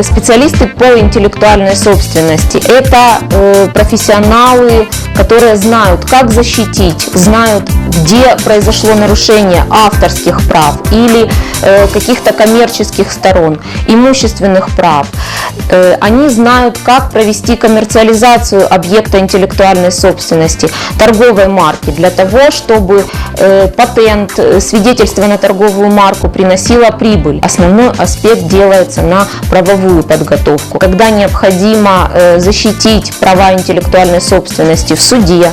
Специалисты по интеллектуальной собственности – это э, профессионалы, которые знают, как защитить, знают, где произошло нарушение авторских прав или э, каких-то коммерческих сторон, имущественных прав. Э, они знают, как провести коммерциализацию объекта интеллектуальной собственности, торговой марки, для того, чтобы э, патент, э, свидетельство на торговую марку приносило прибыль. Основной аспект делается на правовую подготовку. Когда необходимо э, защитить права интеллектуальной собственности в суде,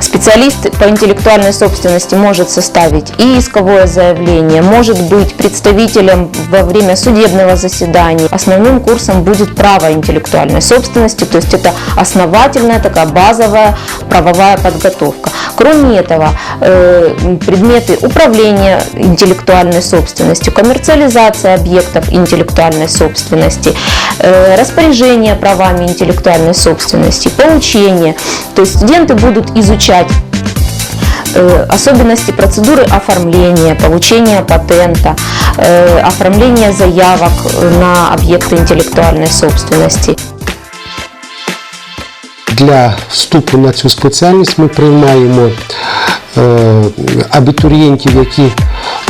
Специалист по интеллектуальной собственности может составить и исковое заявление, может быть представителем во время судебного заседания. Основным курсом будет право интеллектуальной собственности, то есть это основательная такая базовая правовая подготовка. Кроме этого, э, предметы управления интеллектуальной собственностью, коммерциализация объектов интеллектуальной собственности, э, распоряжение правами интеллектуальной собственности, получение. То есть студенты будут изучать э, особенности процедуры оформления, получения патента, э, оформления заявок на объекты интеллектуальной собственности. Для вступу на цю спеціальність ми приймаємо е, абітурієнтів, які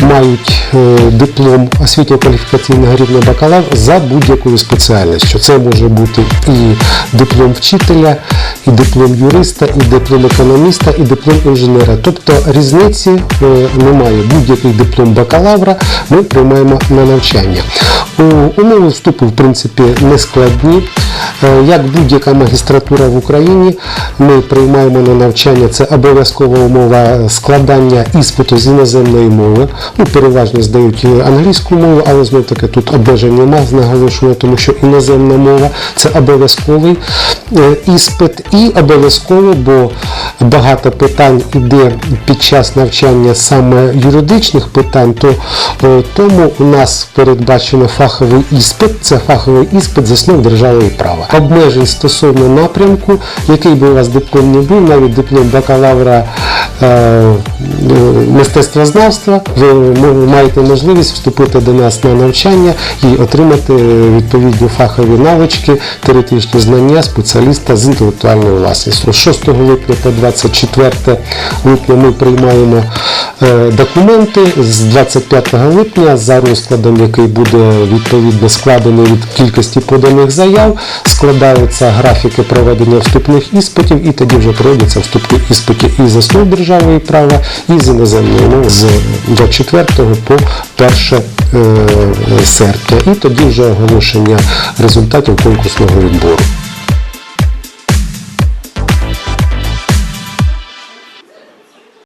мають е, диплом освітньо-кваліфікаційного рівня бакалавр за будь-якою спеціальністю. Це може бути і диплом вчителя, і диплом юриста, і диплом економіста, і диплом інженера. Тобто різниці е, немає. Будь-який диплом бакалавра ми приймаємо на навчання. Умови вступу, в принципі, не складні. Е, Як будь-яка магістратура в Україні, ми приймаємо на навчання. Це обов'язкова умова складання іспиту з іноземної мови. Ну, переважно здають англійську мову, але знов таки тут обмежень немає, наголошую, тому що іноземна мова це обов'язковий е, іспит і обов'язково, бо багато питань іде під час навчання саме юридичних питань, то е, тому у нас передбачено фаховий іспит, це фаховий іспит з основ держави і права. Обмежень стосовно напрямку, який би у вас диплом не був, навіть диплом бакалавра мистецтвознавства, ви маєте можливість вступити до нас на навчання і отримати відповідні фахові навички, теоретичні знання спеціаліста з інтелектуальною власністю. З 6 липня по 24 липня ми приймаємо документи. З 25 липня, за розкладом, який буде відповідно складений від кількості поданих заяв, складаються графіки проведення вступних іспитів, і тоді вже проводяться вступні іспити і з основ держави і права, і з іноземної мови з 24 по 1 е, серпня. І тоді вже оголошення результатів конкурсного відбору.